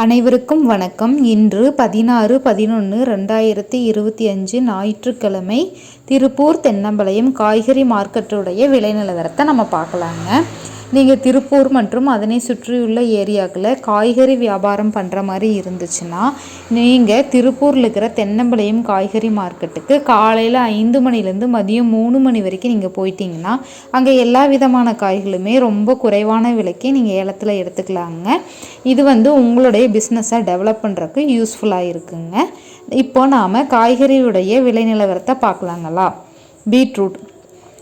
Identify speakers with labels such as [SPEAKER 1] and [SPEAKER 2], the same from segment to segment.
[SPEAKER 1] அனைவருக்கும் வணக்கம். இன்று பதினாறு பதினொன்று ரெண்டாயிரத்தி இருபத்தி அஞ்சு ஞாயிற்றுக்கிழமை திருப்பூர் தென்னம்பாளையம் காய்கறி மார்க்கெட்டுடைய விலை நிலவரத்தை நம்ம பார்க்கலாங்க. நீங்கள் திருப்பூர் மற்றும் அதனை சுற்றியுள்ள ஏரியாக்களில் காய்கறி வியாபாரம் பண்ணுற மாதிரி இருந்துச்சுன்னா நீங்கள் திருப்பூரில் இருக்கிற தென்னம்பாளையம் காய்கறி மார்க்கெட்டுக்கு காலையில் ஐந்து மணிலேருந்து மதியம் மூணு மணி வரைக்கும் நீங்கள் போயிட்டீங்கன்னா அங்கே எல்லா விதமான காய்களுமே ரொம்ப குறைவான விலைக்கு நீங்கள் ஏலத்தில் எடுத்துக்கலாங்க. இது வந்து உங்களுடைய பிஸ்னஸை டெவலப் பண்ணுறதுக்கு யூஸ்ஃபுல்லாக இருக்குங்க. இப்போ நாம் காய்கறியுடைய விலை நிலவரத்தை பார்க்கலாங்களா? பீட்ரூட்.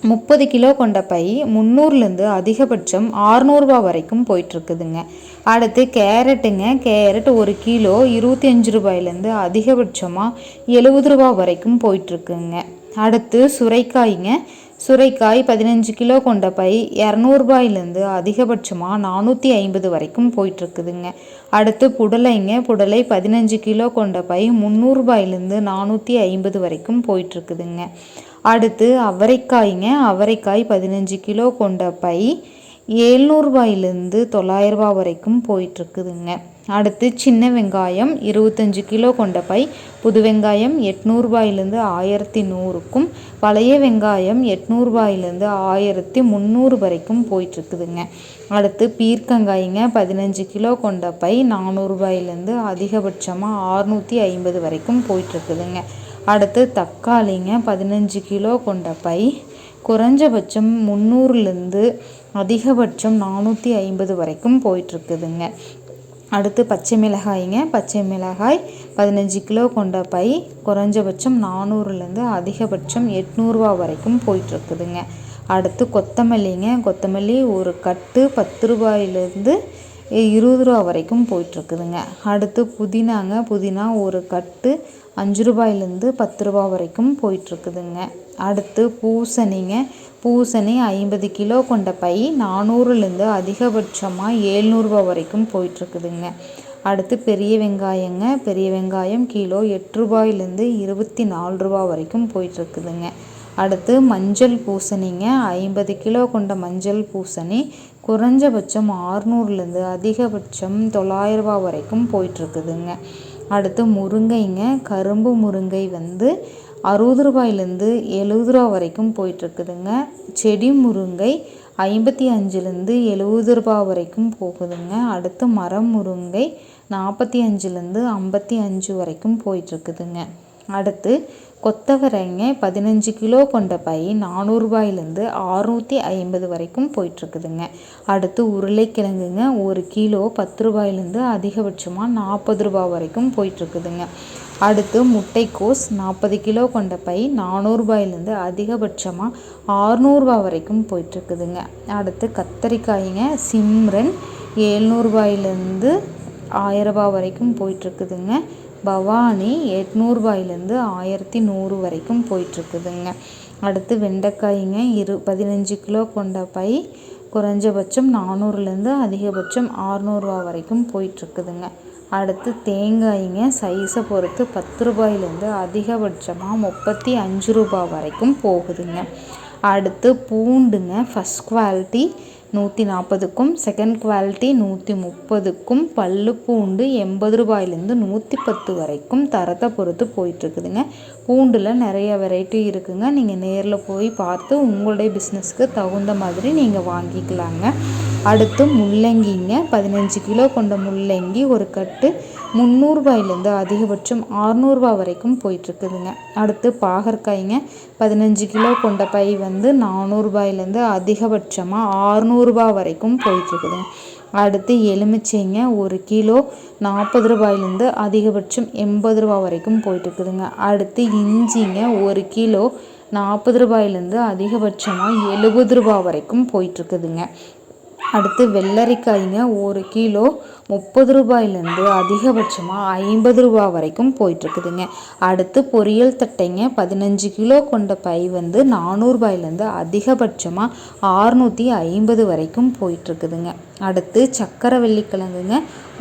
[SPEAKER 1] முப்பது கிலோ கொண்ட பை முந்நூறுலேருந்து அதிகபட்சம் ஆறுநூறுபா வரைக்கும் போயிட்டுருக்குதுங்க. அடுத்து கேரட்டுங்க. கேரட் ஒரு கிலோ இருபத்தி அஞ்சு ரூபாயிலேருந்து அதிகபட்சமாக எழுபது ரூபா வரைக்கும் போயிட்டுருக்குங்க. அடுத்து சுரைக்காய்ங்க. சுரைக்காய் பதினஞ்சு கிலோ கொண்ட பை இரநூறுபாயிலேருந்து அதிகபட்சமாக நானூற்றி ஐம்பது வரைக்கும் போயிட்டுருக்குதுங்க. அடுத்து புடலைங்க. புடலை பதினஞ்சு கிலோ கொண்ட பை முந்நூறுபாயிலேருந்து நானூற்றி ஐம்பது வரைக்கும் போயிட்டுருக்குதுங்க. அடுத்து அவரைக்காய்ங்க. அவரைக்காய் பதினஞ்சு கிலோ கொண்ட பை ஏழ்நூறுபாயிலேருந்து தொள்ளாயிரரூபா வரைக்கும் போயிட்டுருக்குதுங்க. அடுத்து சின்ன வெங்காயம் இருபத்தஞ்சி கிலோ கொண்ட பை புது வெங்காயம் எட்நூறுபாயிலேருந்து ஆயிரத்தி நூறுக்கும் பழைய வெங்காயம் எட்நூறுபாயிலேருந்து ஆயிரத்தி முந்நூறு வரைக்கும் போயிட்டுருக்குதுங்க. அடுத்து பீர்க்கங்காய்ங்க பதினஞ்சு கிலோ கொண்ட பை நானூறுபாயிலேருந்து அதிகபட்சமாக ஆறுநூற்றி ஐம்பது வரைக்கும் போயிட்டுருக்குதுங்க. அடுத்து தக்காளிங்க பதினஞ்சு கிலோ கொண்ட பை. குறைஞ்சபட்சம் முந்நூறுலேருந்து அதிகபட்சம் நானூற்றி ஐம்பது வரைக்கும் போயிட்டுருக்குதுங்க. அடுத்து பச்சை மிளகாய்ங்க பச்சை மிளகாய் பதினஞ்சு கிலோ கொண்ட பை. குறைஞ்சபட்சம் நானூறுலேருந்து அதிகபட்சம் எட்நூறுரூவா வரைக்கும் போயிட்டுருக்குதுங்க. அடுத்து கொத்தமல்லிங்க கொத்தமல்லி ஒரு கட்டு பத்து ரூபாயிலேருந்து இருபது ரூபா வரைக்கும் போயிட்டுருக்குதுங்க. அடுத்து புதினாங்க புதினா ஒரு கட்டு அஞ்சு ரூபாயிலேருந்து பத்து ரூபா வரைக்கும் போயிட்டுருக்குதுங்க. அடுத்து பூசணிங்க பூசணி ஐம்பது கிலோ கொண்ட பை நானூறுலேருந்து அதிகபட்சமாக ஏழ்நூறுபா வரைக்கும் போயிட்டுருக்குதுங்க. அடுத்து பெரிய வெங்காயங்க பெரிய வெங்காயம் கிலோ எட்டு ரூபாயிலேருந்து இருபத்தி நாலு ரூபா வரைக்கும் போயிட்டுருக்குதுங்க. அடுத்து மஞ்சள் பூசணிங்க ஐம்பது கிலோ கொண்ட மஞ்சள் பூசணி குறைஞ்சபட்சம் ஆறுநூறுலேருந்து அதிகபட்சம் தொள்ளாயிரரூபா வரைக்கும் போயிட்டுருக்குதுங்க. அடுத்து முருங்கைங்க கரும்பு முருங்கை வந்து அறுபது ரூபாயிலேருந்து எழுபது ரூபா வரைக்கும் போயிட்டுருக்குதுங்க. செடி முருங்கை ஐம்பத்தி அஞ்சுலேருந்து எழுபது ரூபா வரைக்கும் போகுதுங்க. அடுத்து மரம் முருங்கை நாற்பத்தி அஞ்சுலேருந்து ஐம்பத்தி அஞ்சு வரைக்கும் போயிட்டுருக்குதுங்க. அடுத்து கொத்தவரைங்க பதினஞ்சு கிலோ கொண்ட பை நானூறுபாயிலேருந்து அறுநூற்றி ஐம்பது வரைக்கும் போயிட்டுருக்குதுங்க. அடுத்து உருளைக்கிழங்குங்க ஒரு கிலோ பத்து ரூபாயிலேருந்து அதிகபட்சமாக நாற்பது ரூபா வரைக்கும் போயிட்டுருக்குதுங்க. அடுத்து முட்டைக்கோஸ் நாற்பது கிலோ கொண்ட பை நானூறுபாயிலேருந்து அதிகபட்சமாக ஆறுநூறுபா வரைக்கும் போயிட்டுருக்குதுங்க. அடுத்து கத்தரிக்காய்ங்க சிம்ரன் ஏழ்நூறுபாயிலேருந்து ஆயிரரூபா வரைக்கும் போயிட்டுருக்குதுங்க. பவானி எட்நூறுபாயிலேருந்து ஆயிரத்தி நூறு வரைக்கும் போயிட்டுருக்குதுங்க. அடுத்து வெண்டைக்காய்ங்க இரு பதினஞ்சு கிலோ கொண்ட பை குறைஞ்சபட்சம் நானூறுலேருந்து அதிகபட்சம் ஆறுநூறுவா வரைக்கும் போயிட்டுருக்குதுங்க. அடுத்து தேங்காய்ங்க சைஸை பொறுத்து பத்து ரூபாயிலேருந்து அதிகபட்சமாக முப்பத்தி அஞ்சு ரூபா வரைக்கும் போகுதுங்க. அடுத்து பூண்டுங்க ஃபஸ்ட் குவாலிட்டி நூற்றி நாற்பதுக்கும் செகண்ட் குவாலிட்டி நூற்றி முப்பதுக்கும் பல்லு பூண்டு எண்பது ரூபாயிலேருந்து நூற்றி பத்து வரைக்கும் தரத்தை பொறுத்து போயிட்டுருக்குதுங்க. பூண்டில் நிறைய வெரைட்டி இருக்குதுங்க நீங்கள் நேரில் போய் பார்த்து உங்களுடைய பிஸ்னஸ்க்கு தகுந்த மாதிரி நீங்கள் வாங்கிக்கலாங்க. அடுத்து முள்ளங்கிங்க. பதினஞ்சு கிலோ கொண்ட முள்ளங்கி ஒரு கட்டு முந்நூறுபாயிலேருந்து அதிகபட்சம் ஆறுநூறுபா வரைக்கும் போயிட்டுருக்குதுங்க. அடுத்து பாகற்காய்ங்க. பதினஞ்சு கிலோ கொண்ட பை வந்து நானூறுபாயிலேருந்து அதிகபட்சமாக ஆறுநூறுபா வரைக்கும் போயிட்டுருக்குதுங்க அடுத்து எலுமிச்சைங்க ஒரு கிலோ நாற்பது ரூபாயிலேருந்து அதிகபட்சம் எண்பது ரூபா வரைக்கும் போயிட்டுருக்குதுங்க. அடுத்து இஞ்சிங்க ஒரு கிலோ நாற்பது ரூபாயிலேருந்து அதிகபட்சமாக எழுபது ரூபா வரைக்கும் போயிட்டுருக்குதுங்க. அடுத்து வெள்ளரிக்காய்ங்க ஒரு கிலோ முப்பது ரூபாயிலேருந்து அதிகபட்சமாக ஐம்பது ரூபா வரைக்கும் போயிட்டுருக்குதுங்க. அடுத்து பொரியல் தட்டைங்க பதினஞ்சு கிலோ கொண்ட பை வந்து நானூறுபாயிலேருந்து அதிகபட்சமாக ஆறுநூற்றி ஐம்பது வரைக்கும் போயிட்டுருக்குதுங்க. அடுத்து சக்கரை வெள்ளிக்கிழங்குங்க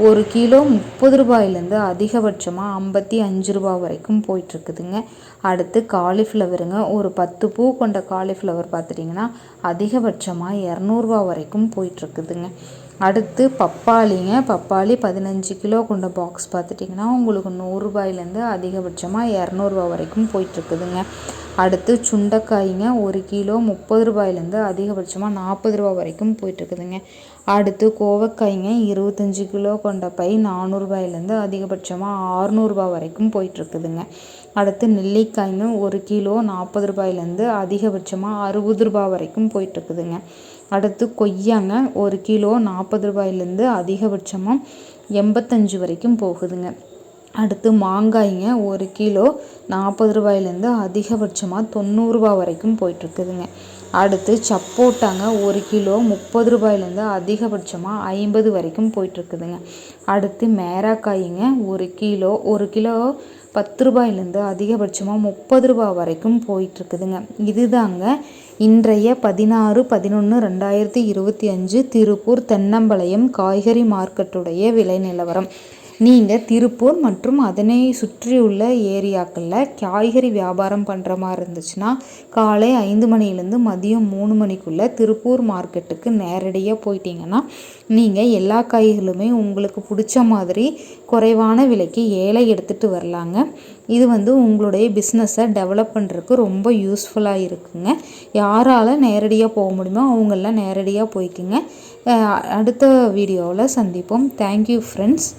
[SPEAKER 1] ஒரு கிலோ முப்பது ரூபாயிலேருந்து அதிகபட்சமாக ஐம்பத்தி அஞ்சு ரூபா வரைக்கும் போயிட்டுருக்குதுங்க. அடுத்து காலிஃப்ளவருங்க ஒரு பத்து பூ கொண்ட காலிஃப்ளவர் பார்த்துட்டிங்கன்னா அதிகபட்சமாக இரநூறுபா வரைக்கும் போயிட்டு போயிட்டுருக்குதுங்க. அடுத்து பப்பாளிங்க. பப்பாளி பதினஞ்சு கிலோ கொண்ட பாக்ஸ் பார்த்துட்டிங்கன்னா உங்களுக்கு நூறுரூபாயிலேருந்து அதிகபட்சமாக இரநூறுபா வரைக்கும் போயிட்டுருக்குதுங்க. அடுத்து சுண்டைக்காய்ங்க ஒரு கிலோ முப்பது ரூபாயிலேருந்து அதிகபட்சமாக நாற்பது ரூபா வரைக்கும் போயிட்டுருக்குதுங்க. அடுத்து கோவக்காய்ங்க இருபத்தஞ்சி கிலோ கொண்ட பை நானூறுபாயிலேருந்து அதிகபட்சமாக ஆறுநூறுபா வரைக்கும் போயிட்டுருக்குதுங்க. அடுத்து நெல்லிக்காய்ங்க ஒரு கிலோ நாற்பது ரூபாயிலேருந்து அதிகபட்சமாக அறுபது ரூபா வரைக்கும் போயிட்டுருக்குதுங்க. அடுத்து கொய்யாங்க ஒரு கிலோ நாற்பது ரூபாயிலேருந்து அதிகபட்சமாக எண்பத்தஞ்சு வரைக்கும் போகுதுங்க. அடுத்து மாங்காய்ங்க ஒரு கிலோ நாற்பது ரூபாயிலேருந்து அதிகபட்சமாக தொண்ணூறுரூபா வரைக்கும் போயிட்டுருக்குதுங்க. அடுத்து சப்போட்டாங்க ஒரு கிலோ முப்பது ரூபாயிலேருந்து அதிகபட்சமாக ஐம்பது வரைக்கும் போயிட்டுருக்குதுங்க. அடுத்து மேராக்காய்ங்க ஒரு கிலோ ஒரு கிலோ பத்து ரூபாயிலேருந்து அதிகபட்சமாக முப்பது ரூபா வரைக்கும் போயிட்டுருக்குதுங்க. இதுதாங்க இன்றைய பதினாறு பதினொன்று ரெண்டாயிரத்தி இருபத்தி அஞ்சு திருப்பூர் தென்னம்பாளையம் காய்கறி மார்க்கெட்டுடைய விலை நிலவரம். நீங்கள் திருப்பூர் மற்றும் அதனை சுற்றியுள்ள ஏரியாக்களில் காய்கறி வியாபாரம் பண்ணுற மாதிரி இருந்துச்சுன்னா காலை ஐந்து மணிலேருந்து மதியம் மூணு மணிக்குள்ளே திருப்பூர் மார்க்கெட்டுக்கு நேரடியாக போயிட்டீங்கன்னா நீங்கள் எல்லா காய்களுமே உங்களுக்கு பிடிச்ச மாதிரி குறைவான விலைக்கு ஏழை எடுத்துகிட்டு வரலாங்க. இது வந்து உங்களுடைய பிஸ்னஸை டெவலப் பண்ணுறதுக்கு ரொம்ப யூஸ்ஃபுல்லாக இருக்குங்க. யாரால் நேரடியாக போக முடியுமோ அவங்களாம் நேரடியாக போய்க்குங்க. அடுத்த வீடியோவில் சந்திப்போம். Thank you friends